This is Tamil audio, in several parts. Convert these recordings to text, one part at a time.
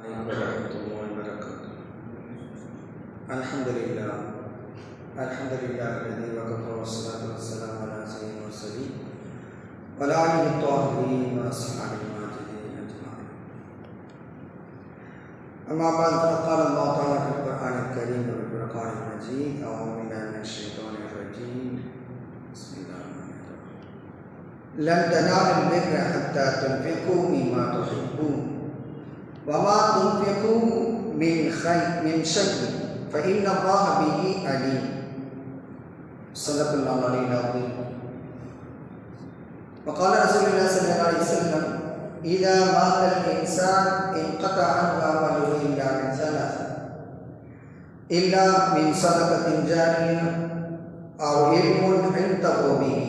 عليكم ورحمة الله وبركاته الحمد لله. الحمد لله الذي وكفى والصلاة والسلام على سيدنا المرسلين وعلى آله الطاهرين وأصحابه الماجدين أجمعين. أما بعد فقال الله تعالى في القرآن الكريم والفرقان المجيد أعوذ بالله من الشيطان الرجيم. بسم الله الرحمن الرحيم. لن تنالوا البر حتى تنفقوا مما تحبون. وما تنفقوا من خير من شيء فإن الله به عليم صدق الله العلي العظيم وقال رسول الله صلى الله عليه وسلم إذا مات الإنسان انقطع عنه عمله إلا من ثلاثة إلا من صدقة جارية أو علم عنده به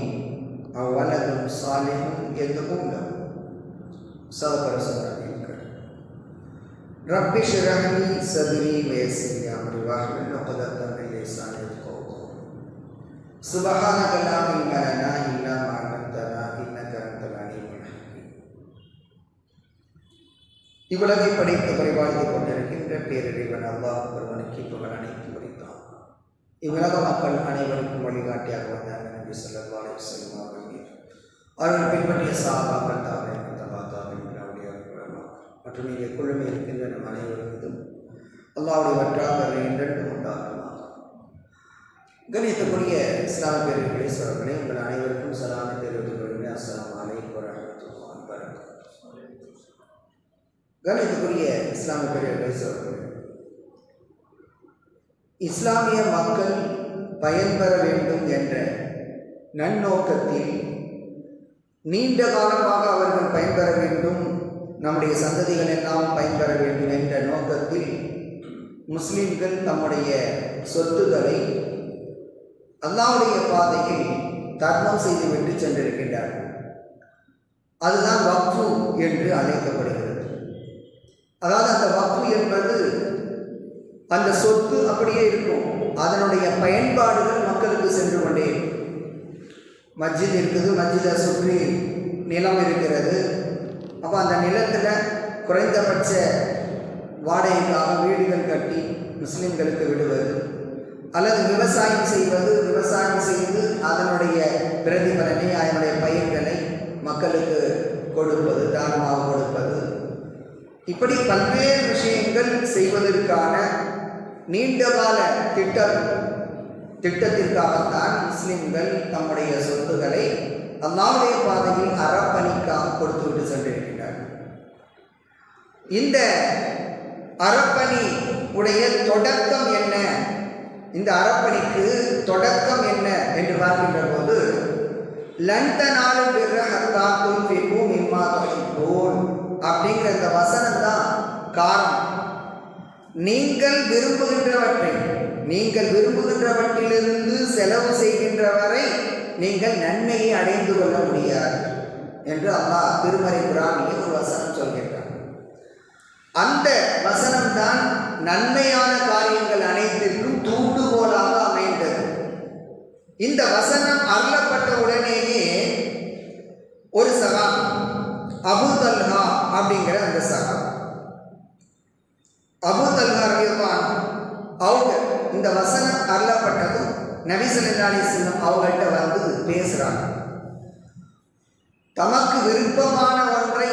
أو ولد صالح يدعو له صدق رسول الله رب اشرح لي صدري ويسر لي امري واحلل عقدة من لساني يفقهوا قولي سبحانك لا علم لنا الا ما علمتنا انك انت العليم الحكيم இவ்வுலகை படைத்து பரிபாலித்துக் கொண்டிருக்கின்ற பேரறிவன் அல்லாஹ் ஒருவனுக்கு புகழ் அனைத்து முடித்தான் இவ்வுலக மக்கள் அனைவருக்கும் வழிகாட்டியாக வந்தாங்க நபி ஸல்லல்லாஹு அலைஹி வஸல்லம் அவர்கள் மீது அவர்கள் பின்பற்றிய சாபாக்கள் தாவே தபா தாவே மற்றும் இங்கே குழுமை இருக்கின்ற நம் அனைவருக்கும் அல்லாவுடைய வற்றாக என்றென்றும் உண்டாகுமா கணித்துக்குரிய இஸ்லாம் பேரர்களே சொல்களே உங்கள் அனைவருக்கும் சலாமை தெரிவித்துக் கொள்கிறேன். அஸ்லாம் அலைக்கும் வரமத்துல்லாஹி வரகாத்துஹு கணியத்துக்குரிய இஸ்லாம பேரர்களே இஸ்லாமிய மக்கள் பயன்பெற வேண்டும் என்ற நன்னோக்கத்தில் நீண்ட காலமாக அவர்கள் பயன்பெற வேண்டும் நம்முடைய சந்ததிகள் எல்லாம் பயன்பெற வேண்டும் என்ற நோக்கத்தில் முஸ்லிம்கள் தம்முடைய சொத்துக்களை அல்லாவுடைய பாதையில் தர்மம் செய்துவிட்டு சென்றிருக்கின்றார்கள். அதுதான் வக்ஃபு என்று அழைக்கப்படுகிறது. அதாவது அந்த வக்ஃபு என்பது அந்த சொத்து அப்படியே இருக்கும். அதனுடைய பயன்பாடுகள் மக்களுக்கு சென்று கொண்டே இருக்கும். மஸ்ஜித் இருக்குது மஸ்ஜிதை சுற்றி நிலம் இருக்கிறது. அப்போ அந்த நிலத்தில் குறைந்தபட்ச வாடகைக்காக வீடுகள் கட்டி முஸ்லீம்களுக்கு விடுவது அல்லது விவசாயம் செய்வது விவசாயம் செய்து அதனுடைய பிரதிபலனை அதனுடைய பயிர்களை மக்களுக்கு கொடுப்பது தானமாக கொடுப்பது. இப்படி பல்வேறு விஷயங்கள் செய்வதற்கான நீண்டகால திட்டம் திட்டத்திற்காகத்தான் முஸ்லிம்கள் தம்முடைய சொத்துக்களை அல்லாவுடைய பாதையில் அறப்பணிக்காக கொடுத்து விட்டு சென்றிருக்கிறார்கள். இந்த அறப்பணி உடைய தொடக்கம் என்ன? இந்த அறப்பணிக்கு தொடக்கம் என்ன என்று பார்க்கின்ற போது லண்டனாலும் நாடு பிற ஹத்தாக்கும் பிகும் இம்மா போல் அப்படிங்கிற இந்த வசனம் தான் காரணம். நீங்கள் விரும்புகின்றவற்றை நீங்கள் விரும்புகின்றவற்றிலிருந்து செலவு செய்கின்ற வரை நீங்கள் நன்மையை அடைந்து கொள்ள முடியாது என்று அல்லாஹ் திருமறை குரானிலே ஒரு வசனம் சொல்கின்றார் அந்த வசனம் தான் நன்மையான காரியங்கள் அனைத்திற்கும் தூண்டுகோலாக அமைந்தது. இந்த வசனம் அருளப்பட்ட உடனேயே ஒரு சகா அபு தல்ஹா அப்படிங்கிற அந்த சகா. அபு தல்ஹா ரவிவான் அவங்க இந்த வசனம் அருளப்பட்டதும் நபிசல்லா அலிஸ்லம் அவங்கள்ட்ட வந்து பேசுகிறாங்க தமக்கு விருப்பமான ஒன்றை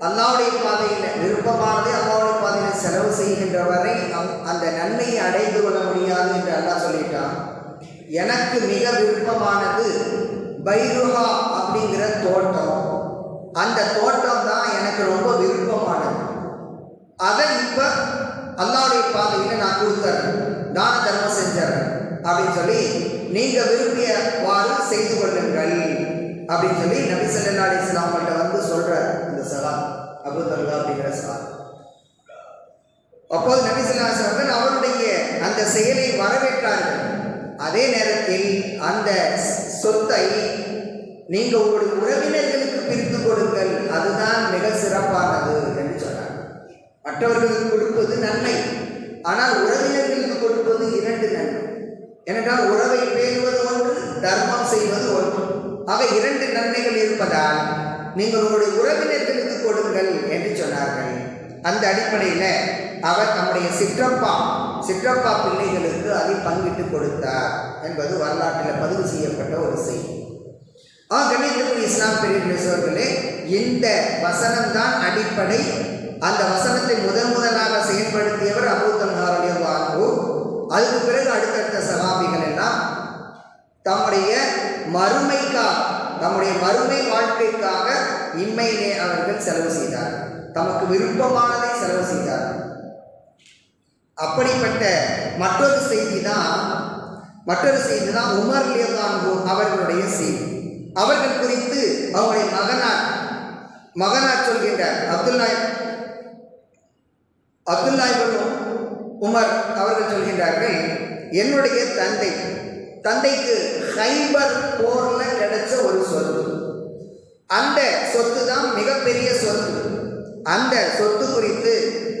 அல்லாவுடைய பாதையில் விருப்பமானதை அல்லாவுடைய பாதையில் செலவு செய்கின்ற வரை அந்த நன்மையை அடைந்து கொள்ள முடியாது என்று அல்லா சொல்லிட்டான். எனக்கு மிக விருப்பமானது பைருஹா அப்படிங்கிற தோட்டம். அந்த தோட்டம் தான் எனக்கு ரொம்ப விருப்பமானது. அதை இப்போ அல்லாவுடைய பாதையில் நான் கொடுத்துறேன் தான தர்மம் செஞ்சிடறேன் அப்படின்னு சொல்லி நீங்கள் விரும்பியவாறு செய்து கொள்ளுங்கள். அப்படின்னு சொல்லி நபி சல்லா அலிஸ்லாம் அவங்கள்ட்ட வந்து சொல்கிற இந்த சலா அபு தல்லா அப்படிங்கிற சலா அப்போது நபி சொல்லாசவர்கள் அவருடைய அந்த செயலை வரவேற்றார்கள். அதே நேரத்தில் அந்த சொத்தை நீங்க உங்களுடைய உறவினர்களுக்கு பிரித்து கொடுங்கள் அதுதான் மிக சிறப்பானது என்று சொன்னார். மற்றவர்களுக்கு கொடுப்பது நன்மை ஆனால் உறவினர்களுக்கு கொடுப்பது இரண்டு நன்மை. ஏனென்றால் உறவை பேணுவது ஒன்று தர்மம் செய்வது ஒன்று. ஆக இரண்டு நன்மைகள் இருப்பதால் நீங்கள் உங்களுடைய உறவினர்களுக்கு கொடுங்கள் என்று சொன்னார்கள். அந்த அடிப்படையில் அவர் நம்முடைய சிற்றப்பா சிற்றப்பா பிள்ளைகளுக்கு அதை பங்கிட்டு கொடுத்தார் என்பது வரலாற்றில் பதிவு செய்யப்பட்ட ஒரு செய்தி. ஆ கணிதத்துக்குரிய இஸ்லாம் பெரிய இந்த வசனம்தான் அடிப்படை. அந்த வசனத்தை முதன் முதலாக செயல்படுத்தியவர் அபூத்தல்ஹாரலியோ அதுக்கு பிறகு அடுத்தடுத்த சகாபிகள் எல்லாம் தம்முடைய மறுமைக்காக தம்முடைய மறுமை வாழ்க்கைக்காக இம்மையிலே அவர்கள் செலவு செய்தார் தமக்கு விருப்பமானதை செலவு செய்தார்கள். அப்படிப்பட்ட மற்றொரு செய்தி தான் மற்றொரு செய்தி தான் உமர் லியகான்பு அவர்களுடைய செய்தி. அவர்கள் குறித்து அவருடைய மகனார் மகனார் சொல்கின்றார். அப்துல்லாய் அப்துல்லா உமர் அவர்கள் சொல்கின்றார்கள் என்னுடைய தந்தை தந்தைக்கு ஹைபர் போரில் கிடைச்ச ஒரு சொத்து. அந்த சொத்து தான் மிகப்பெரிய சொத்து. அந்த சொத்து குறித்து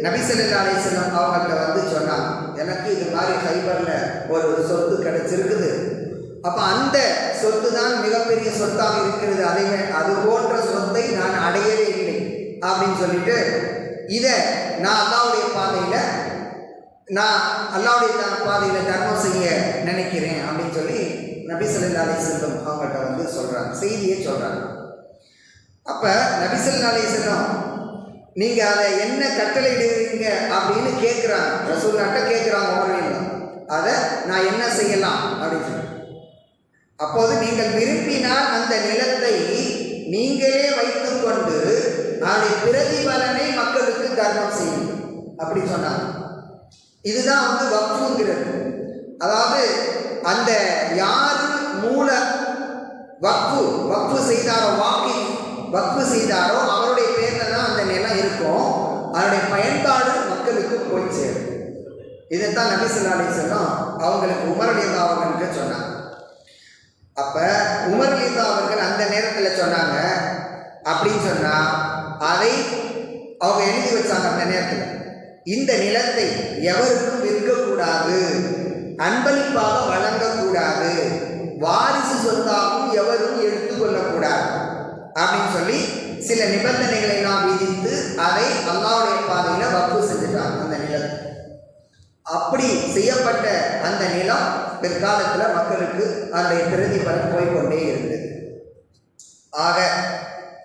நபிசல்லா அலிஸ்லாம் அவங்கள்ட்ட வந்து சொன்னாங்க. எனக்கு இது மாதிரி ஹைபரில் ஒரு சொத்து கிடைச்சிருக்குது. அப்போ அந்த சொத்து தான் மிகப்பெரிய சொத்தாக இருக்கிறது. அதே அது போன்ற சொத்தை நான் அடையவே இல்லை அப்படின்னு சொல்லிட்டு இதை நான் அல்லாவுடைய பாதையில் நான் அல்லாவுடைய த- பாதையில் தர்மம் செய்ய நினைக்கிறேன் அப்படின்னு சொல்லி நபிசல்லா ஸல்லல்லாஹு அவங்கள்ட்ட வந்து சொல்கிறாங்க செய்தியை சொல்கிறாங்க அப்போ நபிசல்லா ஸல்லல்லாஹு நீங்கள் அதை என்ன கட்டளையிடுவீங்க அப்படின்னு கேட்குறாங்க ரசூல்லாட்ட கேட்குறாங்க உமரில் அதை நான் என்ன செய்யலாம் அப்படின்னு சொல்லி. அப்போது நீங்கள் விரும்பினால் அந்த நிலத்தை நீங்களே வைத்துக்கொண்டு அதை பிரதிபலனை மக்களுக்கு தர்மம் செய்யும். அப்படி சொன்னாங்க. இதுதான் வந்து வக்ஃபுங்கிறது. அதாவது அந்த யார் மூல வக்ஃபு வக்ஃபு செய்தாரோ வாக்கி வக்ஃபு செய்தாரோ அவருடைய பேரில் தான் இருக்கும் அதனுடைய பயன்பாடு மக்களுக்கு போய் சேரும். இதைத்தான் நபி ஸல்லல்லாஹு அலைஹி அவங்களுக்கு உமரலிதா அவர்களுக்கு சொன்னாங்க. அப்போ உமர்லிதா அவர்கள் அந்த நேரத்தில் சொன்னாங்க. அப்படின்னு சொன்னால் அதை அவங்க எழுதி வச்சாங்க அந்த நேரத்தில். இந்த நிலத்தை எவருக்கும் விற்கக்கூடாது. அன்பளிப்பாக வழங்கக்கூடாது. வாரிசு சொத்தாகவும் எவரும் எடுத்துக்கொள்ளக்கூடாது அப்படின்னு சொல்லி சில நிபந்தனைகளை எல்லாம் விதித்து அதை அல்லாவுடைய பாதையில் வப்பு செஞ்சுட்டாங்க அந்த நிலம். அப்படி செய்யப்பட்ட அந்த நிலம் பிற்காலத்தில் மக்களுக்கு அதனுடைய பிரதிபலன் போய்க்கொண்டே இருந்தது. ஆக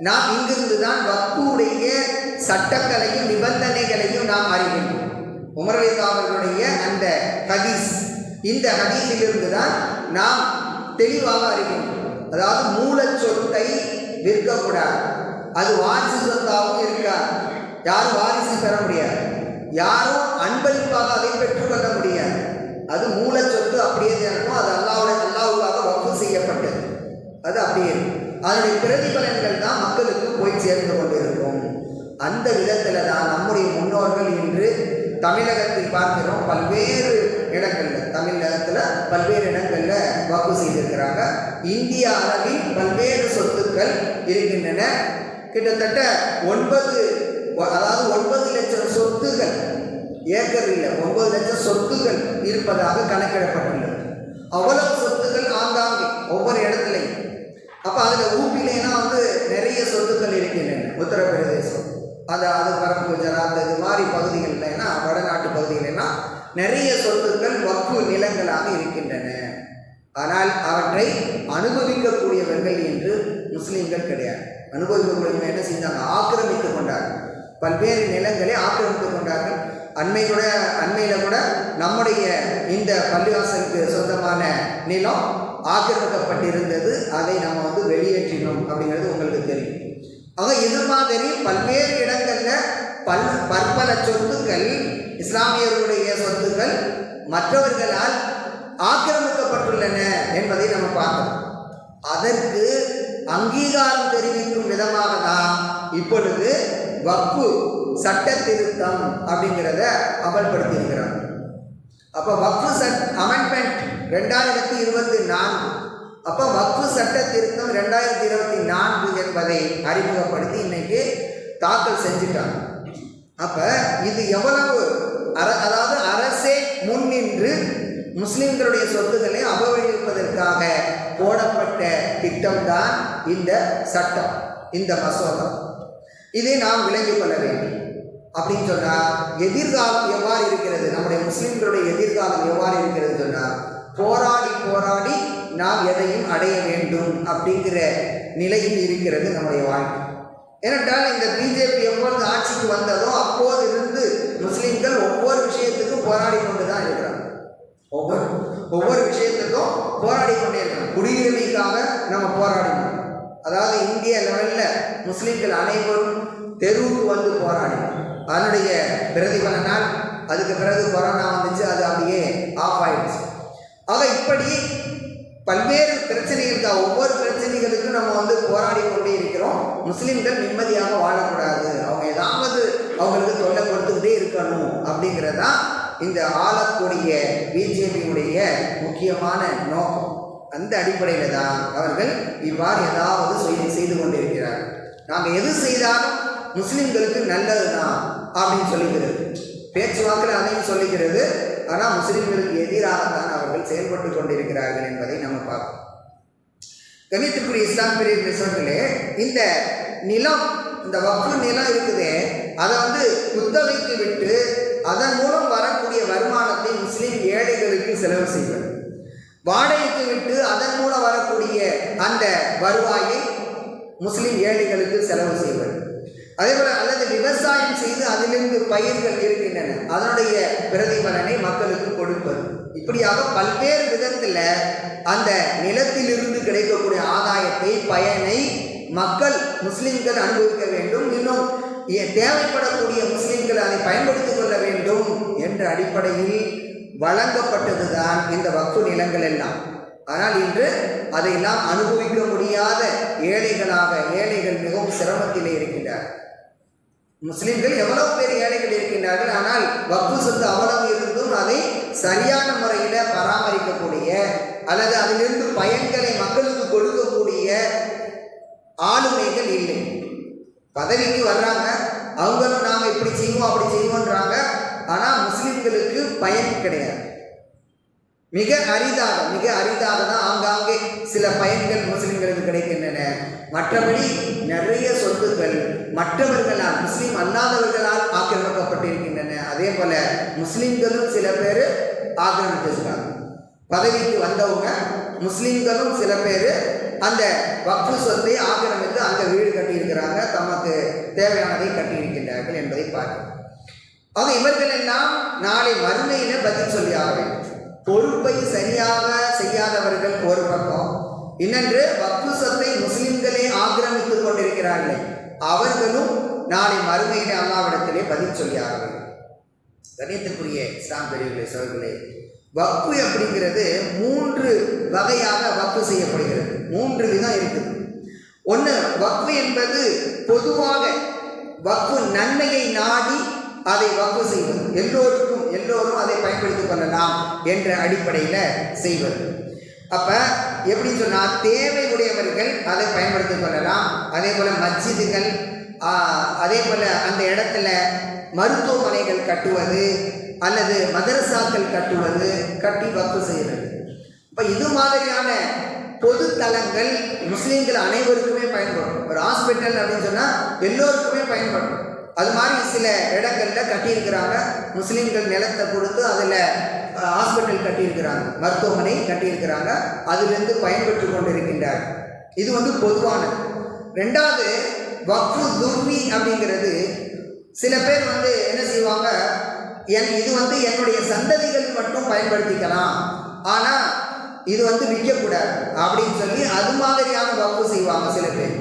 நாம் இங்கிருந்து தான் வக்குடைய சட்டங்களையும் நிபந்தனைகளையும் நாம் அறிகின்றோம். உமரலிதா அவர்களுடைய அந்த ஹதீஸ் இந்த ஹதீஸிலிருந்து தான் நாம் தெளிவாக அறிகின்றோம். அதாவது மூல சொத்தை விற்கக்கூடாது. அது வாரிசு சொத்தாகவும் இருக்காது. யாரும் வாரிசு பெற முடியாது. யாரும் அன்பளிப்பாக அதை பெற்றுக்கொள்ள முடியாது. அது மூல சொத்து அப்படியே இருக்கும். அது அல்லாவுடைய அல்லாவுக்காக வப்பு செய்யப்பட்டது அது அப்படியே இருக்கும். அதனுடைய பிரதிபலன்கள் தான் மக்களுக்கு போய் சேர்ந்து கொண்டிருக்கும். அந்த விதத்தில் தான் நம்முடைய முன்னோர்கள் இன்று தமிழகத்தில் பார்க்கிறோம். பல்வேறு இடங்களில் தமிழகத்தில் பல்வேறு இடங்களில் வாக்கு செய்திருக்கிறாங்க. இந்திய அளவில் பல்வேறு சொத்துக்கள் இருக்கின்றன. கிட்டத்தட்ட ஒன்பது அதாவது ஒன்பது லட்சம் சொத்துகள் ஏக்கர் இல்லை ஒன்பது லட்சம் சொத்துகள் இருப்பதாக கணக்கிடப்பட்டுள்ளது. அவ்வளவு சொத்துக்கள் ஆங்காங்கே ஒவ்வொரு இடத்துலையும். அப்போ அதில் ஊப்பிலேனா வந்து நிறைய சொத்துக்கள் இருக்கின்றன உத்தரப்பிரதேசம். அது அது பரப்பு குஜராத் இது மாதிரி பகுதிகள்லனா வடநாட்டு பகுதிகளெல்லாம் நிறைய சொத்துக்கள் வக்கு நிலங்களாக இருக்கின்றன. ஆனால் அவற்றை அனுபவிக்கக்கூடியவர்கள் என்று முஸ்லீம்கள் கிடையாது. அனுபவிக்கக்கூடியவங்க என்ன செஞ்சாங்க ஆக்கிரமித்து கொண்டார்கள். பல்வேறு நிலங்களை ஆக்கிரமித்து கொண்டார்கள். அண்மையோட அண்மையில் கூட நம்முடைய இந்த பள்ளிவாசலுக்கு சொந்தமான நிலம் ஆக்கிரமிக்கப்பட்டிருந்தது. அதை நம்ம வந்து வெளியேற்றினோம் அப்படிங்கிறது உங்களுக்கு தெரியும். ஆக இது மாதிரி பல்வேறு இடங்களில் பல் பற்பல சொத்துக்கள் இஸ்லாமியர்களுடைய சொத்துக்கள் மற்றவர்களால் ஆக்கிரமிக்கப்பட்டுள்ளன என்பதை நம்ம பார்க்கணும் அதற்கு அங்கீகாரம் தெரிவிக்கும் விதமாக தான் இப்பொழுது வக்பு சட்ட திருத்தம் அப்படிங்கிறத அமல்படுத்தியிருக்கிறார். அப்போ வக்ஃபு சட் அமெண்ட்மெண்ட் ரெண்டாயிரத்தி இருபத்தி நான்கு. அப்போ வக்ஃபு சட்ட திருத்தம் ரெண்டாயிரத்தி இருபத்தி நான்கு என்பதை அறிமுகப்படுத்தி இன்னைக்கு தாக்கல் செஞ்சுட்டாங்க. அப்போ இது எவ்வளவு? அர அதாவது அரசே முன்னின்று முஸ்லிம்களுடைய சொத்துக்களை அபகரிப்பதற்காக போடப்பட்ட திட்டம்தான் இந்த சட்டம் இந்த மசோதா. இதை நாம் விளங்கிக் கொள்ள வேண்டும். அப்படின்னு சொன்னால் எதிர்காலம் எவ்வாறு இருக்கிறது? நம்முடைய முஸ்லிம்களுடைய எதிர்காலம் எவ்வாறு இருக்கிறது சொன்னால் போராடி போராடி நாம் எதையும் அடைய வேண்டும் அப்படிங்கிற நிலையில் இருக்கிறது நம்முடைய வாழ்க்கை. ஏனென்றால் இந்த பிஜேபி எப்பொழுது ஆட்சிக்கு வந்ததோ அப்போது இருந்து முஸ்லீம்கள் ஒவ்வொரு விஷயத்துக்கும் போராடி கொண்டு தான் இருக்கிறார் ஒவ்வொரு ஒவ்வொரு விஷயத்துக்கும் போராடி கொண்டே இருக்கணும் குடியுரிமைக்காக நம்ம போராடணும் அதாவது இந்திய லெவலில் முஸ்லீம்கள் அனைவரும் தெருவுக்கு வந்து போராடினோம். அதனுடைய பிரதிபலனால் அதுக்கு பிறகு கொரோனா வந்துச்சு அது அப்படியே ஆஃப் ஆயிடுச்சு. ஆக இப்படி பல்வேறு பிரச்சனைகளுக்கு ஒவ்வொரு பிரச்சனைகளுக்கும் நம்ம வந்து போராடி கொண்டே இருக்கிறோம். முஸ்லீம்கள் நிம்மதியாக வாழக்கூடாது. அவங்க ஏதாவது அவங்களுக்கு தொல்லை கொடுத்துக்கிட்டே இருக்கணும் அப்படிங்கிறதான் இந்த ஆளக்கூடிய பிஜேபியுடைய முக்கியமான நோக்கம். அந்த அடிப்படையில் தான் அவர்கள் இவ்வாறு ஏதாவது செய்து செய்து கொண்டிருக்கிறார்கள். நாங்கள் எது செய்தாலும் முஸ்லிம்களுக்கு நல்லது தான் அப்படின்னு சொல்லுகிறது பேச்சுவாக்கில் அதையும் சொல்லுகிறது ஆனால் முஸ்லிம்களுக்கு எதிராகத்தான் அவர்கள் செயல்பட்டு கொண்டிருக்கிறார்கள் என்பதை நம்ம பார்க்கணும் கணித்துக்குரிய இஸ்லாம் பெரிய நிசங்களே இந்த நிலம் இந்த வக்கு நிலம் இருக்குதே அதை வந்து குத்தகைக்கு விட்டு அதன் மூலம் வரக்கூடிய வருமானத்தை முஸ்லீம் ஏழைகளுக்கு செலவு செய்வது வாடகைக்கு விட்டு அதன் மூலம் வரக்கூடிய அந்த வருவாயை முஸ்லீம் ஏழைகளுக்கு செலவு செய்வது அதேபோல் அல்லது விவசாயம் செய்து அதிலிருந்து பயிர்கள் இருக்கின்றன. அதனுடைய பிரதிபலனை மக்களுக்கு கொடுப்பது. இப்படியாக பல்வேறு விதத்தில் அந்த நிலத்திலிருந்து கிடைக்கக்கூடிய ஆதாயத்தை பயனை மக்கள் முஸ்லிம்கள் அனுபவிக்க வேண்டும். இன்னும் தேவைப்படக்கூடிய முஸ்லிம்கள் அதை பயன்படுத்திக் கொள்ள வேண்டும் என்ற அடிப்படையில் வழங்கப்பட்டதுதான் இந்த வக்ஃபு நிலங்கள் எல்லாம். ஆனால் இன்று அதை நாம் அனுபவிக்க முடியாத ஏழைகளாக ஏழைகள் மிகவும் சிரமத்திலே இருக்கின்றார்கள். முஸ்லிம்கள் எவ்வளவு பேர் ஏழைகள் இருக்கின்றார்கள் ஆனால் வக்ஃபு சொத்து அவ்வளவு இருந்தும் அதை சரியான முறையில் பராமரிக்கக்கூடிய அல்லது அதிலிருந்து பயன்களை மக்களுக்கு கொடுக்கக்கூடிய ஆளுமைகள் இல்லை. பதவிக்கு வர்றாங்க. அவங்களும் நாங்கள் இப்படி செய்வோம் அப்படி செய்வோன்றாங்க ஆனால் முஸ்லீம்களுக்கு பயன் கிடையாது. மிக அரிதாக மிக அரிதாக தான் ஆங்காங்கே சில பயன்கள் முஸ்லிம்களுக்கு கிடைக்கின்றன. மற்றபடி நிறைய சொத்துக்கள் மற்றவர்களால் முஸ்லீம் அல்லாதவர்களால் ஆக்கிரமிக்கப்பட்டிருக்கின்றன. அதே போல முஸ்லீம்களும் சில பேர் ஆக்கிரமிச்சிருக்காங்க. பதவிக்கு வந்தவங்க முஸ்லீம்களும் சில பேர் அந்த வக்ஃபு சொத்தை ஆக்கிரமித்து அந்த வீடு கட்டியிருக்கிறாங்க. தமக்கு தேவையானதை கட்டியிருக்கின்றார்கள் என்பதை பார்க்கிறோம். ஆக இவர்கள் எல்லாம் நாளை மறுமையில பதில் சொல்லி ஆக வேண்டும். பொறுப்பை சரியாக செய்யாதவர்கள் ஒரு பக்கம் இன்னொன்று வக்ஃபு சொத்தை முஸ்லிம்களே ஆக்கிரமித்துக் கொண்டிருக்கிறார்கள் அவர்களும் நாளை மறுமையில அல்லாவிடத்திலே பதில் சொல்லி ஆக வேண்டும். கணியத்திற்குரிய இஸ்லாம் பெரியவர்களே சோர்களே வக்ஃபு அப்படிங்கிறது மூன்று வகையாக வக்ஃபு செய்யப்படுகிறது. மூன்று விதம் இருக்குது. ஒன்று வக்ஃபு என்பது பொதுவாக வக்ஃபு நன்மையை நாடி அதை வக்ஃபு செய்வது. எல்லோருக்கும் எல்லோரும் அதை பயன்படுத்திக் கொள்ளலாம் என்ற அடிப்படையில் செய்வது. அப்போ எப்படி சொன்னால் தேவை உடையவர்கள் அதை பயன்படுத்திக் கொள்ளலாம். அதே போல் மஸ்ஜிதுகள் அதே போல் அந்த இடத்துல மருத்துவமனைகள் கட்டுவது அல்லது மதரசாக்கள் கட்டுவது கட்டி வக்ஃபு செய்கிறது இப்போ இது மாதிரியான பொது தலங்கள் முஸ்லீம்கள் அனைவருக்குமே பயன்படும். ஒரு ஹாஸ்பிட்டல் அப்படின்னு சொன்னால் எல்லோருக்குமே பயன்படும். அது மாதிரி சில இடங்களில் கட்டியிருக்கிறாங்க. முஸ்லீம்கள் நிலத்தை கொடுத்து அதில் ஹாஸ்பிட்டல் கட்டியிருக்கிறாங்க. மருத்துவமனை கட்டியிருக்கிறாங்க. அதிலிருந்து பயன்பெற்று கொண்டிருக்கின்றார். இது வந்து பொதுவானது. ரெண்டாவது வக்ஃபு துர்வி அப்படிங்கிறது சில பேர் வந்து என்ன செய்வாங்க என் இது வந்து என்னுடைய சந்ததிகள் மட்டும் பயன்படுத்திக்கலாம். ஆனால் இது வந்து விற்கக்கூடாது அப்படின்னு சொல்லி அது மாதிரியான வகுப்பு செய்வாங்க சில பேர்.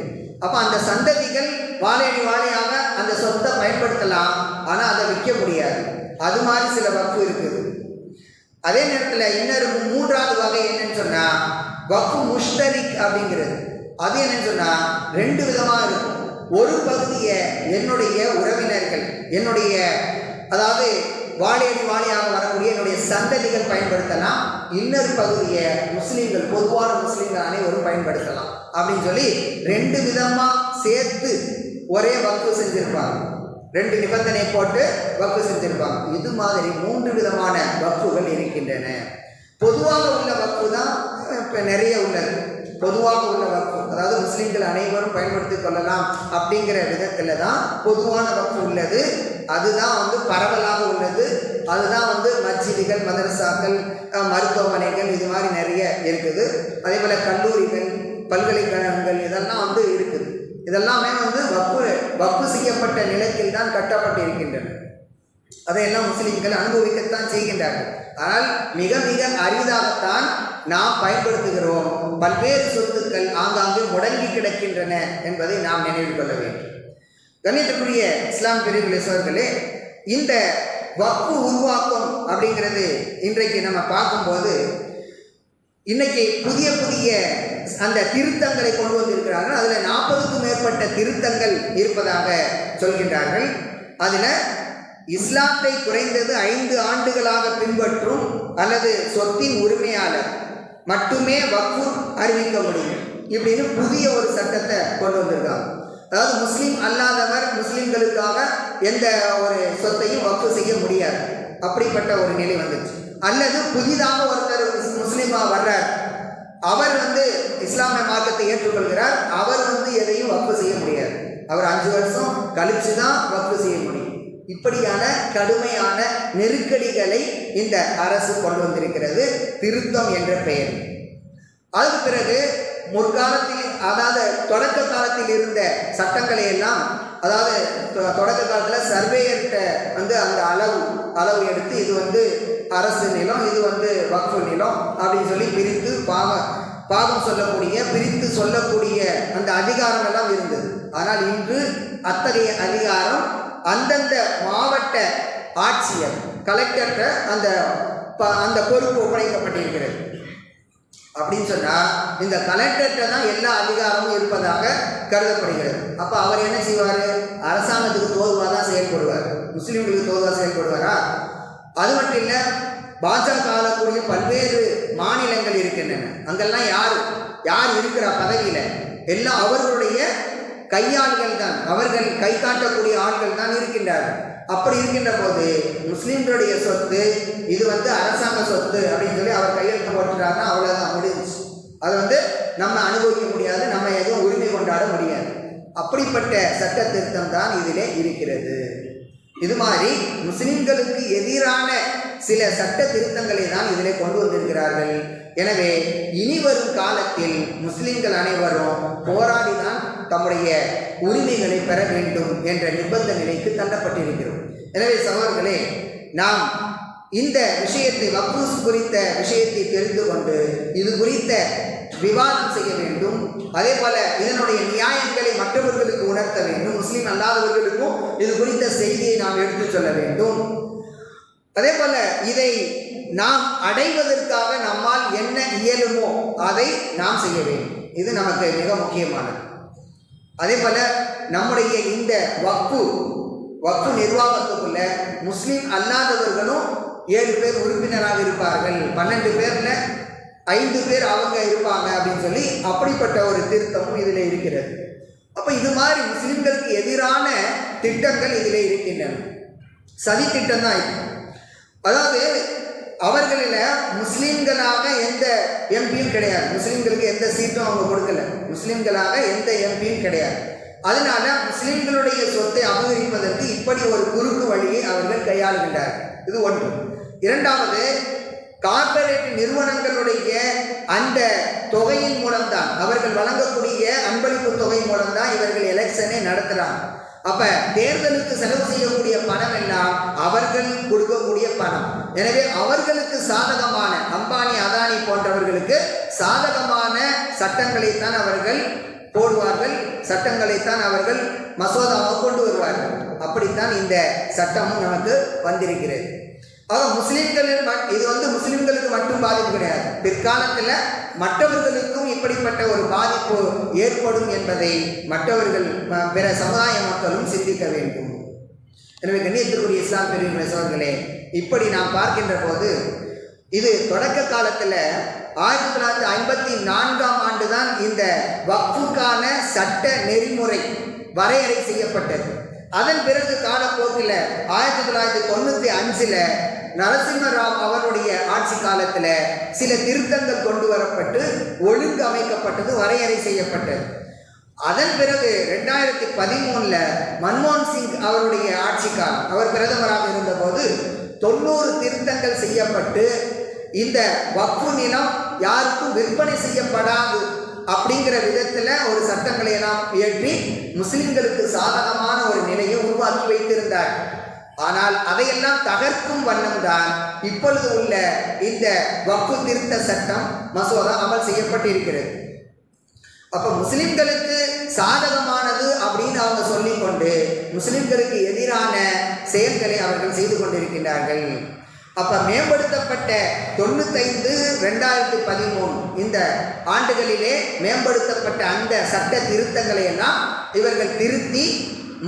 அப்போ அந்த சந்ததிகள் வாழையடி வாழையாக அந்த சொத்தை பயன்படுத்தலாம் ஆனால் அதை விற்க முடியாது. அது மாதிரி சில வகுப்பு இருக்குது. அதே நேரத்தில் இன்னொரு மூன்றாவது வகை என்னன்னு சொன்னால் வக்ஃபு முஷ்தரிக் அப்படிங்கிறது. அது என்னன்னு சொன்னால் ரெண்டு விதமாக இருக்கும். ஒரு பகுதியை என்னுடைய உறவினர்கள் என்னுடைய அதாவது வாழையடி வாழையாக வரக்கூடிய என்னுடைய சந்ததிகள் பயன்படுத்தலாம். இன்னொரு பகுதியை முஸ்லீம்கள் பொதுவான முஸ்லீம்கள் அனைவரும் பயன்படுத்தலாம். அப்படின்னு சொல்லி ரெண்டு விதமாக சேர்த்து ஒரே வக்கு செஞ்சுருப்பாங்க. ரெண்டு நிபந்தனை போட்டு வக்கு செஞ்சுருப்பாங்க. இது மாதிரி மூன்று விதமான வக்குகள் இருக்கின்றன. பொதுவாக உள்ள வக்கு தான் இப்போ நிறைய உள்ளது. பொதுவாக உள்ள வக்ஃபு அதாவது முஸ்லீம்கள் அனைவரும் பயன்படுத்திக் கொள்ளலாம் அப்படிங்கிற விதத்தில் தான் பொதுவான வக்ஃபு உள்ளது. அதுதான் வந்து பரவலாக உள்ளது. அதுதான் வந்து மஸ்ஜிதுகள் மதரசாக்கள் மருத்துவமனைகள் இது மாதிரி நிறைய இருக்குது. அதே போல் கல்லூரிகள் பல்கலைக்கழகங்கள் இதெல்லாம் வந்து இருக்குது. இதெல்லாமே வந்து வப்பு வப்பு செய்யப்பட்ட நிலத்தில் தான் கட்டப்பட்டிருக்கின்றன. அதையெல்லாம் முஸ்லீம்கள் அனுபவிக்கத்தான் செய்கின்றார்கள். ஆனால் மிக மிக அரிதாகத்தான் நாம் பயன்படுத்துகிறோம். பல்வேறு சொத்துக்கள் ஆங்காங்கே முடங்கி கிடக்கின்றன என்பதை நாம் நினைவில் கொள்ள வேண்டும். கண்ணியத்துக்குரிய இஸ்லாம் பிரிவுகளே இந்த வப்பு உருவாக்கம் அப்படிங்கிறது இன்றைக்கு நம்ம பார்க்கும்போது இன்னைக்கு புதிய புதிய அந்த திருத்தங்களை கொண்டு வந்திருக்கிறார்கள். அதில் நாற்பதுக்கும் மேற்பட்ட திருத்தங்கள் இருப்பதாக சொல்கின்றார்கள். அதில் இஸ்லாத்தை குறைந்தது ஐந்து ஆண்டுகளாக பின்பற்றும் அல்லது சொத்தின் உரிமையாளர் மட்டுமே வக்ஃபு அறிவிக்க முடியும். இப்படின்னு புதிய ஒரு சட்டத்தை கொண்டு வந்திருக்காங்க. அதாவது முஸ்லீம் அல்லாதவர் முஸ்லீம்களுக்காக எந்த ஒரு சொத்தையும் வக்ஃபு செய்ய முடியாது. அப்படிப்பட்ட ஒரு நிலை வந்துச்சு. அல்லது புதிதாக ஒருத்தர் முஸ்லீமாக வர்றார். அவர் வந்து இஸ்லாமிய மார்க்கத்தை ஏற்றுக்கொள்கிறார். அவர் வந்து எதையும் வக்ஃபு செய்ய முடியாது. அவர் அஞ்சு வருஷம் கழிச்சு தான் வக்ஃபு செய்ய முடியும். இப்படியான கடுமையான நெருக்கடிகளை இந்த அரசு கொண்டு வந்திருக்கிறது. திருத்தம் என்ற பெயர். அதுக்கு பிறகு முற்காலத்தில் அதாவது தொடக்க காலத்தில் இருந்த சட்டங்களை எல்லாம் அதாவது தொ- தொடக்க காலத்தில் சர்வேயர்கிட்ட வந்து அந்த அளவு அளவு எடுத்து இது வந்து அரசு நிலம் இது வந்து வக்ஃபு நிலம் அப்படின்னு சொல்லி பிரித்து பாவம் பாவம் சொல்லக்கூடிய பிரித்து சொல்லக்கூடிய அந்த அதிகாரம் எல்லாம் இருந்தது. ஆனால் இன்று அத்தகைய அதிகாரம் அந்தந்த மாவட்ட ஆட்சியர் கலெக்டர்கிட்ட அந்த ப- அந்த பொறுப்பு ஒப்படைக்கப்பட்டிருக்கிறது. அப்படின்னு சொன்னால் இந்த கலெக்டர்கிட்ட தான் எல்லா அதிகாரமும் இருப்பதாக கருதப்படுகிறது. அப்போ அவர் என்ன செய்வார்? அரசாங்கத்துக்கு தோதுவாக தான் செயல்படுவார். முஸ்லீம்களுக்கு தோதுவாக செயல்படுவாரா? அது மட்டும் இல்லை பாஜக ஆளக்கூடிய பல்வேறு மாநிலங்கள் இருக்கின்றன. அங்கெல்லாம் யார்? யார் இருக்கிற பதவியில்? எல்லாம் அவர்களுடைய கையாள்கள் தான் அவர்கள் கை காட்டக்கூடிய ஆட்கள் தான் இருக்கின்றார்கள். அப்படி இருக்கின்ற போது முஸ்லீம்களுடைய சொத்து இது வந்து அரசாங்க சொத்து அப்படின்னு சொல்லி அவர் கையெழுத்து போட்டுட்டாருன்னா அவ்வளோதான் முடிஞ்சு அதை வந்து நம்ம அனுபவிக்க முடியாது நம்ம எதுவும் உரிமை கொண்டாட முடியாது. அப்படிப்பட்ட சட்ட திருத்தம் தான் இதிலே இருக்கிறது. இது மாதிரி முஸ்லிம்களுக்கு எதிரான சில சட்ட திருத்தங்களை தான் இதிலே கொண்டு வந்திருக்கிறார்கள். எனவே இனி வரும் காலத்தில் முஸ்லிம்கள் அனைவரும் போராடி தான் தம்முடைய உரிமைகளை பெற வேண்டும் என்ற நிபந்தனைக்கு நிலைக்கு தள்ளப்பட்டிருக்கிறோம். எனவே சகோதரர்களே நாம் இந்த விஷயத்தை வக்கூஸ் குறித்த விஷயத்தை தெரிந்து கொண்டு இது குறித்த விவாதம் செய்ய வேண்டும். அதே போல இதனுடைய நியாயங்களை மற்றவர்களுக்கு உணர்த்த வேண்டும். முஸ்லீம் அல்லாதவர்களுக்கும் இது குறித்த செய்தியை நாம் எடுத்துச் சொல்ல வேண்டும். அதே போல இதை நாம் அடைவதற்காக நம்மால் என்ன இயலுமோ அதை நாம் செய்ய வேண்டும். இது நமக்கு மிக முக்கியமானது. அதே போல நம்முடைய இந்த வக்கு வக்கு நிர்வாகத்துக்குள்ள முஸ்லீம் அல்லாதவர்களும் ஏழு பேர் உறுப்பினராக இருப்பார்கள். பன்னெண்டு பேர்ல ஐந்து பேர் அவங்க இருப்பாங்க அப்படின்னு சொல்லி அப்படிப்பட்ட ஒரு திருத்தமும் இதில் இருக்கிறது. அப்போ இது மாதிரி முஸ்லிம்களுக்கு எதிரான திட்டங்கள் இதில் இருக்கின்றன. சதி திட்டம் தான் இது. அதாவது அவர்களில் முஸ்லீம்கள் எந்த எம்பியும் கிடையாது. முஸ்லீம்களுக்கு எந்த சீட்டும் அவங்க கொடுக்கல. முஸ்லீம்களாக எந்த எம்பியும் கிடையாது. அதனால முஸ்லீம்களுடைய சொத்தை அபகரிப்பதற்கு இப்படி ஒரு குறுக்கு வழியை அவர்கள் கையாளுகின்றார்கள். இது ஒன்று. இரண்டாவது கார்ப்பரேட் நிறுவனங்களுடைய அந்த தொகையின் மூலம்தான். அவர்கள் வழங்கக்கூடிய அன்பளிப்பு தொகை மூலம்தான் இவர்கள் எலெக்ஷனை நடத்துகிறாங்க அப்ப தேர்தலுக்கு செலவு செய்யக்கூடிய பணம் எல்லாம் அவர்கள் கொடுக்கக்கூடிய பணம். எனவே அவர்களுக்கு சாதகமான அம்பானி அதானி போன்றவர்களுக்கு சாதகமான சட்டங்களைத்தான் அவர்கள் போடுவார்கள். சட்டங்களைத்தான் அவர்கள் மசோதாவாக கொண்டு வருவார்கள். அப்படித்தான் இந்த சட்டமும் நமக்கு வந்திருக்கிறது. ஆக முஸ்லீம்களின் இது வந்து முஸ்லீம்களுக்கு மட்டும் பாதிப்பு கிடையாது. பிற்காலத்தில் மற்றவர்களுக்கும் இப்படிப்பட்ட ஒரு பாதிப்பு ஏற்படும் என்பதை மற்றவர்கள் பிற சமுதாய மக்களும் சிந்திக்க வேண்டும். எனவே கண்ணியத்திற்குரிய இஸ்லாம் பெரிய சோழர்களே இப்படி நாம் பார்க்கின்ற போது இது தொடக்க காலத்தில் ஆயிரத்தி தொள்ளாயிரத்தி ஐம்பத்தி நான்காம் ஆண்டு தான் இந்த வக்ஃபுக்கான சட்ட நெறிமுறை வரையறை செய்யப்பட்டது. அதன் பிறகு காலப்போக்கில் ஆயிரத்தி தொள்ளாயிரத்தி தொண்ணூற்றி அஞ்சில் நரசிம்மராவ் அவருடைய ஆட்சி காலத்தில் சில திருத்தங்கள் கொண்டு வரப்பட்டு ஒழுங்கு அமைக்கப்பட்டது வரையறை செய்யப்பட்டது. அதன் பிறகு ரெண்டாயிரத்தி பதிமூணில் மன்மோகன் சிங் அவருடைய ஆட்சி காலம். அவர் பிரதமராக இருந்தபோது தொண்ணூறு திருத்தங்கள் செய்யப்பட்டு இந்த வக்ஃபு நிலம் யாருக்கும் விற்பனை செய்யப்படாது அப்படிங்கிற விதத்தில் ஒரு சட்டங்களை எல்லாம் இயற்றி முஸ்லிம்களுக்கு சாதகமான ஒரு நிலையை உருவாக்கி வைத்திருந்தார். ஆனால் அதையெல்லாம் தகர்க்கும் வண்ணம்தான் இப்பொழுது உள்ள இந்த வக்கு திருத்த சட்டம் மசோதா அமல் செய்யப்பட்டிருக்கிறது. அப்போ முஸ்லிம்களுக்கு சாதகமானது அப்படின்னு அவங்க சொல்லிக்கொண்டு முஸ்லிம்களுக்கு எதிரான செயல்களை அவர்கள் செய்து கொண்டிருக்கின்றார்கள். அப்ப மேம்படுத்தப்பட்ட தொண்ணூத்தைந்து ரெண்டாயிரத்தி பதிமூணு இந்த ஆண்டுகளிலே மேம்படுத்தப்பட்ட அந்த சட்ட திருத்தங்களை எல்லாம் இவர்கள் திருத்தி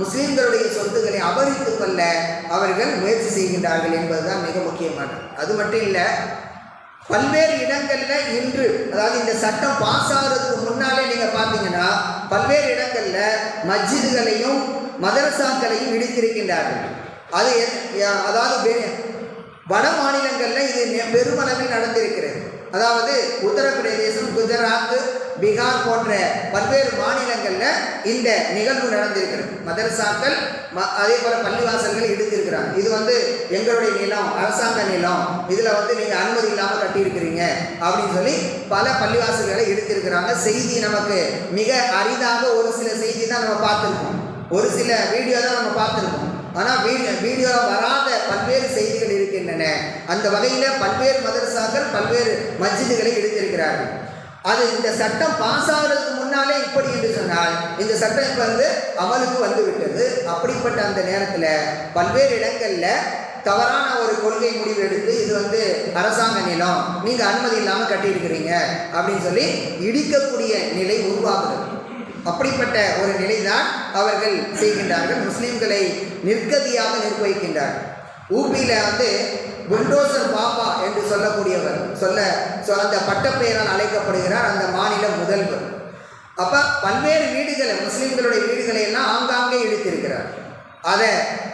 முஸ்லிம்களுடைய சொத்துக்களை அபகரித்துக் கொள்ள அவர்கள் முயற்சி செய்கின்றார்கள் என்பதுதான் மிக முக்கியமானது. அது மட்டும் இல்லை பல்வேறு இடங்களில் இன்று அதாவது இந்த சட்டம் பாஸ் ஆகிறதுக்கு முன்னாலே நீங்கள் பார்த்தீங்கன்னா பல்வேறு இடங்களில் மஸ்ஜிதுகளையும் மதரசாக்களையும் இடித்திருக்கின்றார்கள். அது அதாவது வட மாநிலங்களில் இது பெருமளவில் நடந்திருக்கிறது. அதாவது உத்தரப்பிரதேசம் குஜராத் பீகார் போன்ற பல்வேறு மாநிலங்களில் இந்த நிகழ்வு நடந்திருக்கிறது. மதரசாக்கள் ம அதே போல் பள்ளிவாசல்கள் இடித்திருக்கிறாங்க. இது வந்து எங்களுடைய நிலம் அரசாங்க நிலம். இதில் வந்து நீங்கள் அனுமதி இல்லாமல் கட்டியிருக்கிறீங்க அப்படின்னு சொல்லி பல பள்ளிவாசல்களை எடுத்திருக்கிறாங்க செய்தி நமக்கு மிக அரிதாக ஒரு சில செய்தி தான் நம்ம பார்த்துருக்கோம். ஒரு சில வீடியோ தான் நம்ம பார்த்துருக்கோம். ஆனால் வீடியோ வீடியோ வராத பல்வேறு செய்திகள் இருக்கின்றன. அந்த வகையில் பல்வேறு மதரசாக்கள் பல்வேறு மஸ்ஜிதுகளை எடுத்திருக்கிறார்கள். அது இந்த சட்டம் பாஸ் ஆகிறதுக்கு முன்னாலே இப்படி என்று சொன்னால் இந்த சட்டம் இப்போ வந்து அமலுக்கு வந்து விட்டது அப்படிப்பட்ட அந்த நேரத்தில் பல்வேறு இடங்களில் தவறான ஒரு கொள்கை முடிவு எடுத்து இது வந்து அரசாங்க நிலம் நீங்கள் அனுமதி இல்லாமல் கட்டியிருக்கிறீங்க அப்படின்னு சொல்லி இடிக்கக்கூடிய நிலை உருவாகுது. அப்படிப்பட்ட ஒரு நிலைதான் அவர்கள் செய்கின்றார்கள். முஸ்லீம்களை நிர்கதியாக நிர்வகிக்கின்றார்கள் ஊபியில் வந்து புல்டோசர் பாப்பா என்று சொல்லக்கூடியவர் சொல்ல ஸோ அந்த பட்டப்பெயரால் அழைக்கப்படுகிறார் அந்த மாநில முதல்வர். அப்போ பல்வேறு வீடுகளை முஸ்லீம்களுடைய வீடுகளை எல்லாம் ஆங்காங்கே இழுத்திருக்கிறார். அதை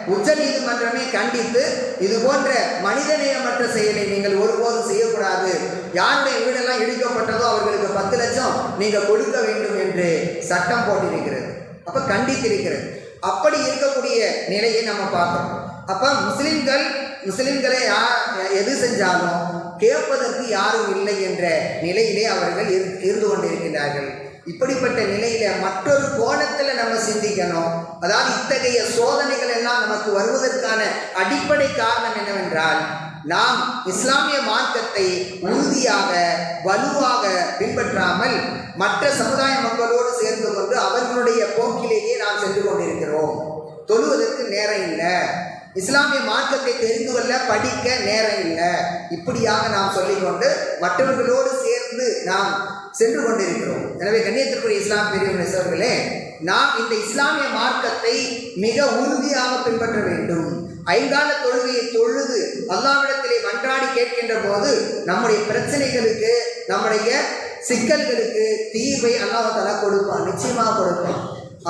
உச்ச நீதிமன்றமே கண்டித்து இது போன்ற மனிதநேயமற்ற செயலை நீங்கள் ஒருபோதும் செய்யக்கூடாது. யாருடைய வீடெல்லாம் இடிக்கப்பட்டதோ அவர்களுக்கு பத்து லட்சம் நீங்கள் கொடுக்க வேண்டும் என்று சட்டம் போட்டிருக்கிறது. அப்போ கண்டித்திருக்கிறது. அப்படி இருக்கக்கூடிய நிலையை நம்ம பார்க்கணும். அப்போ முஸ்லிம்கள் முஸ்லிம்களை யார் எது செஞ்சாலும் கேட்பதற்கு யாரும் இல்லை என்ற நிலையிலே அவர்கள் இரு- இருந்து கொண்டிருக்கிறார்கள் இப்படிப்பட்ட நிலையில மற்றொரு கோணத்துல நம்ம சிந்திக்கணும். அதாவது இத்தகைய சோதனைகள் எல்லாம் நமக்கு வருவதற்கான அடிப்படை காரணம் என்னவென்றால் நாம் இஸ்லாமிய மார்க்கத்தை உறுதியாக வலுவாக பின்பற்றாமல் மற்ற சமுதாய மக்களோடு சேர்ந்து கொண்டு அவர்களுடைய போக்கிலேயே நாம் சென்று கொண்டிருக்கிறோம். தொழுவதற்கு நேரம் இல்லை. இஸ்லாமிய மார்க்கத்தை தெரிந்து கொள்ள படிக்க நேரம் இல்லை. இப்படியாக நாம் சொல்லிக்கொண்டு மற்றவர்களோடு சேர்ந்து நாம் சென்று கொண்டிருக்கிறோம் எனவே கண்ணியத்திற்குரிய இஸ்லாம் பெரியவர்கள் சோர்களே நாம் இந்த இஸ்லாமிய மார்க்கத்தை மிக உறுதியாக பின்பற்ற வேண்டும். ஐங்கால தொழுகையை தொழுது அல்லாவிடத்திலே மன்றாடி கேட்கின்ற போது நம்முடைய பிரச்சனைகளுக்கு நம்முடைய சிக்கல்களுக்கு தீர்வை அல்லாஹால கொடுப்பான் நிச்சயமாக கொடுப்பான்.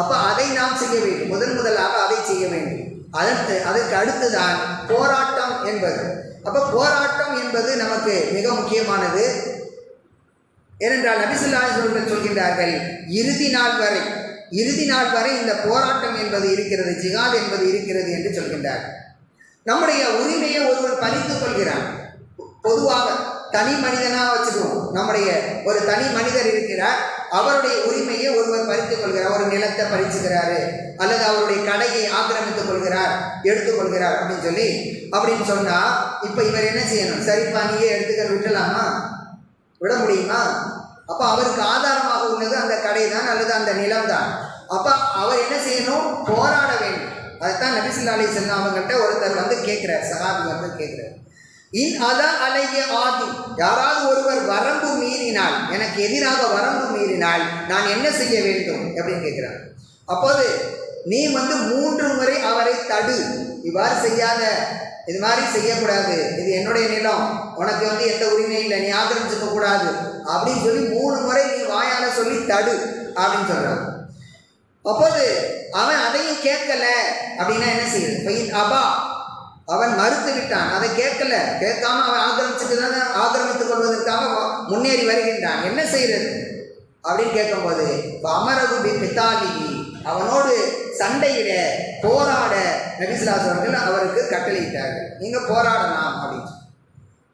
அப்போ அதை நாம் செய்ய வேண்டும். முதன் முதலாக அதை செய்ய வேண்டும். அதற்கு அதற்கு அடுத்துதான் போராட்டம் என்பது. அப்போ போராட்டம் என்பது நமக்கு மிக முக்கியமானது. ஏனென்றால் நபிசுல்லாஸ் அவர்கள் சொல்கின்றார்கள் இறுதி நாள் வரை இறுதி நாள் வரை இந்த போராட்டம் என்பது இருக்கிறது ஜிகாத் என்பது இருக்கிறது என்று சொல்கின்றார் நம்முடைய உரிமையை ஒருவர் பறித்துக் கொள்கிறார். பொதுவாக தனி மனிதனாக வச்சுக்குவோம் நம்முடைய ஒரு தனி மனிதர் இருக்கிறார் அவருடைய உரிமையை ஒருவர் பறித்துக் கொள்கிறார். ஒரு நிலத்தை பறிச்சுக்கிறாரு அல்லது அவருடைய கடையை ஆக்கிரமித்துக் கொள்கிறார் எடுத்துக்கொள்கிறார் அப்படின்னு சொல்லி அப்படின்னு சொன்னா இப்ப இவர் என்ன செய்யணும்? சரிப்பா நீயே எடுத்துக்க விட்டுலாமா விட முடியுமா அப்போ அவருக்கு ஆதாரமாக உள்ளது அந்த கடை தான் அல்லது அந்த நிலம் தான் அப்போ அவர் என்ன செய்யணும்? போராட வேண்டும். அதைத்தான் நபிசுல்லா அலி செல்லம் அவங்கள்ட்ட ஒருத்தர் வந்து கேட்குறார் சகாபி வந்து கேட்குறார். இன் அதா அலைய ஆதி. யாராவது ஒருவர் வரம்பு மீறினால் எனக்கு எதிராக வரம்பு மீறினால் நான் என்ன செய்ய வேண்டும்? அப்படின்னு கேட்குறாங்க அப்போது நீ வந்து மூன்று முறை அவரை தடு. இவ்வாறு செய்யாத. இது மாதிரி செய்யக்கூடாது. இது என்னுடைய நிலம். உனக்கு வந்து எந்த உரிமையும் இல்லை. நீ ஆக்கிரமிச்சுக்க கூடாது. அப்படின்னு சொல்லி மூணு முறை நீ வாயால சொல்லி தடு அப்படின்னு சொல்றான். அப்போது அவன் அதையும் கேட்கல. அப்படின்னா என்ன செய்யுது அபா. அவன் மறுத்து விட்டான். அதை கேட்கல. கேட்காம அவன் ஆக்கிரமிச்சுட்டு தானே ஆக்கிரமித்துக் கொள்வதற்காக முன்னேறி வருகின்றான். என்ன செய்யறது? அப்படின்னு கேட்கும்போது அமரகு பித்தாலி அவனோடு சண்டையிட போராட நபிசுலாஸ் அவர்கள் அவருக்கு கட்டளையிட்டார்கள். நீங்க போராடலாம் அப்படின்னு.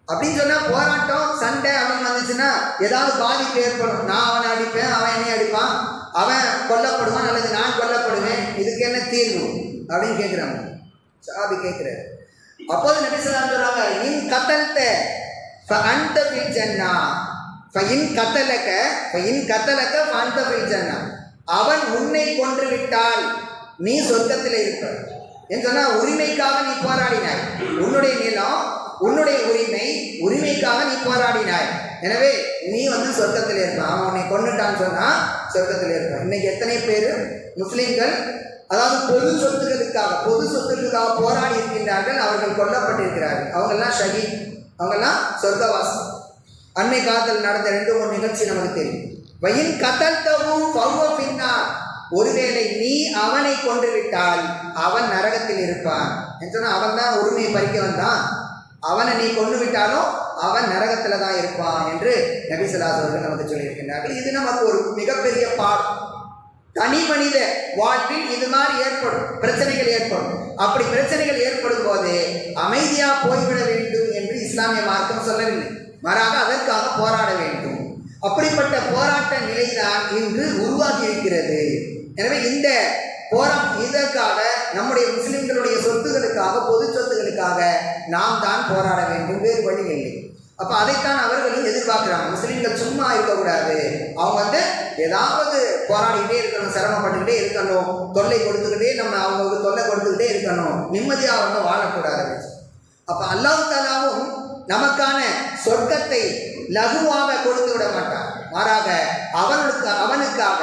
அப்படின்னு சொன்னா போராட்டம் சண்டை அவன் வந்துச்சுன்னா ஏதாவது பாதிப்பு ஏற்படும். நான் அவனை அடிப்பேன் அவன் என்னை அடிப்பான். அவன் கொல்லப்படுவான் அல்லது நான் கொல்லப்படுவேன். இதுக்கு என்ன தீர்வு? அப்படின்னு கேட்குறாங்க. சாபி கேட்குறாரு. அப்போது நபி ஸல்லல்லாஹு சொல்றாங்க இன் கத்தல்த ஃபஅன்த பில் ஜன்னா. இன் கத்தலக்க இன் கத்தலக்க ஃபஅன்த பில் ஜன்னா. அவன் உன்னை கொன்று விட்டால் நீ சொர்க்கத்தில் இருப்ப. என்று சொன்னா உரிமைக்காக நீ போராடினாய். உன்னுடைய நிலம் உன்னுடைய உரிமை உரிமைக்காக நீ போராடினாய். எனவே நீ வந்து சொர்க்கத்தில் இருப்ப. அவன் உன்னை கொண்டுட்டான்னு சொன்னா சொர்க்கத்தில் இருப்பான் இன்னைக்கு எத்தனை பேர் முஸ்லிம்கள் அதாவது பொது சொத்துக்களுக்காக பொது சொத்துக்களுக்காக போராடி இருக்கின்றார்கள் அவர்கள் கொல்லப்பட்டிருக்கிறார்கள். அவங்கெல்லாம் ஷஹீத் அவங்கெல்லாம் சொர்க்கவாசம் அன்னை காலத்தில் நடந்த ரெண்டு மூணு நிகழ்ச்சி நமக்கு தெரியும். வயின் கதல்தவும் பௌவ பின்னார் ஒருவேளை நீ அவனை கொண்டு விட்டால் அவன் நரகத்தில் இருப்பான். என்று சொன்னா அவன் தான் உரிமையை பறிக்க வந்தான். அவனை நீ கொண்டு விட்டாலும் அவன் நரகத்தில் தான் இருப்பான் என்று நபிசலாஸ் அவர்கள் நமக்கு சொல்லியிருக்கின்றார்கள். இது நமக்கு ஒரு மிகப்பெரிய பாடம் தனி மனித வாழ்வில் இது மாதிரி ஏற்படும். பிரச்சனைகள் ஏற்படும். அப்படி பிரச்சனைகள் ஏற்படும் போது அமைதியாக போய்விட வேண்டும் என்று இஸ்லாமிய மார்க்கம் சொல்லவில்லை. மாறாக அதற்காக போராட வேண்டும். அப்படிப்பட்ட போராட்ட நிலைதான் இன்று உருவாகி இருக்கிறது எனவே இந்த போரா இதற்காக நம்முடைய முஸ்லிம்களுடைய சொத்துகளுக்காக பொது சொத்துகளுக்காக நாம் தான் போராட வேண்டும். வேறு வழி இல்லை. அப்போ அதைத்தான் அவர்களும் எதிர்பார்க்குறாங்க. முஸ்லீம்கள் சும்மா இருக்கக்கூடாது. அவங்க வந்து ஏதாவது போராடிக்கிட்டே இருக்கணும் சிரமப்பட்டுக்கிட்டே இருக்கணும் தொல்லை கொடுத்துக்கிட்டே நம்ம அவங்களுக்கு தொல்லை கொடுத்துக்கிட்டே இருக்கணும். நிம்மதியாக அவங்க வாழக்கூடாது. அப்போ அல்லாஹ் தாலாவும் நமக்கான சொர்க்கத்தை லகுவாக கொடுத்து விட மாட்டான். மாறாக அவனுக்கு அவனுக்காக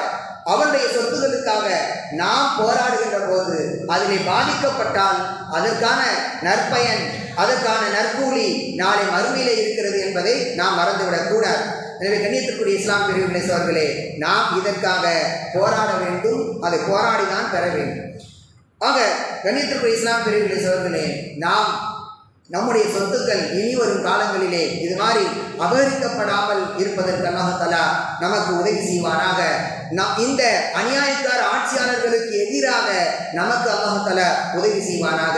அவனுடைய சொத்துகளுக்காக நாம் போராடுகின்ற போது அதிலே பாதிக்கப்பட்டால் அதற்கான நற்பயன் அதற்கான நற்கூலி நாளை மறுமையிலே இருக்கிறது என்பதை நாம் மறந்துவிடக்கூடாது எனவே கண்ணியத்திற்குரிய இஸ்லாம் பிரிவுகளை நாம் இதற்காக போராட வேண்டும் அதை போராடிதான் பெற வேண்டும். ஆக கண்ணியத்திற்குரிய இஸ்லாம் பிரிவுகளை சோர்களே நாம் நம்முடைய சொத்துக்கள் இனி வரும் காலங்களிலே இது மாதிரி அபகரிக்கப்படாமல் இருப்பதற்கு அல்லாஹலா நமக்கு உதவி செய்வானாக. நம் இந்த அநியாயக்கார ஆட்சியாளர்களுக்கு எதிராக நமக்கு அல்லாஹலா உதவி செய்வானாக.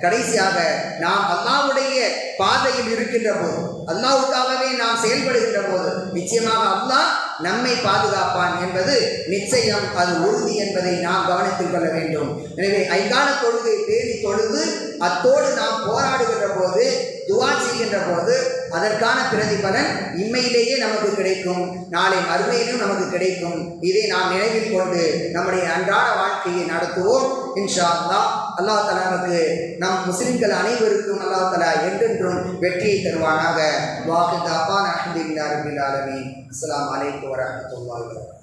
கடைசியாக நாம் அல்லாவுடைய பாதையில் இருக்கின்ற போது அல்லாஹ்வுக்காகவே நாம் செயல்படுகின்ற போது நிச்சயமாக அல்லாஹ் நம்மை பாதுகாப்பான் என்பது நிச்சயம் அது உறுதி என்பதை நாம் கவனித்துக் கொள்ள வேண்டும். எனவே ஐங்கால தொழுகை பேணி தொழுது அத்தோடு நாம் போராடுகின்ற போது துவா செய்கின்ற போது அதற்கான பிரதிபலன் இம்மையிலேயே நமக்கு கிடைக்கும். நாளை மறுமையிலும் நமக்கு கிடைக்கும். இதை நாம் நினைவில் கொண்டு நம்முடைய அன்றாட வாழ்க்கையை நடத்துவோம். இன்ஷா அல்லா அல்லாஹ் தலா நமக்கு நம் முஸ்லிம்கள் அனைவருக்கும் அல்லாஹ் தலா என்றென்றும் வெற்றியை தருவானாக. வாக்கு தாப்பான் அஹமதுல்லா ரபில் ஆலமீன். அஸ்ஸலாமு அலைக்கும் வரஹ்மத்துல்லாஹி